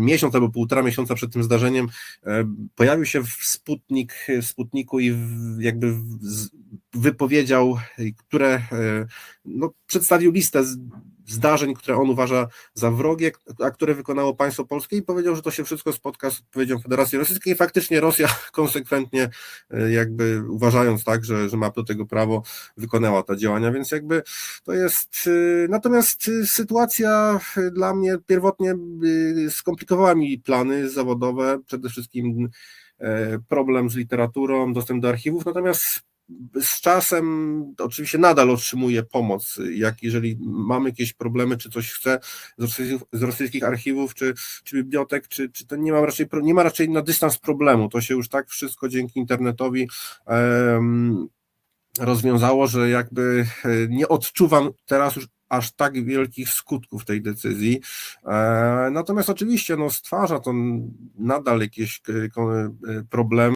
miesiąc albo półtora miesiąca przed tym zdarzeniem e, pojawił się w Sputnik, w Sputniku i w, jakby wypowiedział, które e, no, przedstawił listę zdarzeń, które on uważa za wrogie, a które wykonało państwo polskie i powiedział, że to się wszystko spotka z odpowiedzią Federacji Rosyjskiej. I faktycznie Rosja konsekwentnie e, jakby uważając tak, że, że ma do tego prawo, wykonała te działania, więc jakby to jest e, natomiast sytuacja dla mnie pierwotnie skomplikowała mi plany zawodowe, przede wszystkim problem z literaturą, dostęp do archiwów, natomiast z czasem oczywiście nadal otrzymuję pomoc, jak jeżeli mamy jakieś problemy, czy coś chcę z rosyjskich, z rosyjskich archiwów, czy, czy bibliotek, czy, czy to nie ma raczej nie ma raczej na dystans problemu. To się już tak wszystko dzięki internetowi um, rozwiązało, że jakby e, nie odczuwam teraz już aż tak wielkich skutków tej decyzji. E, natomiast oczywiście no, stwarza to nadal jakieś e, problemy.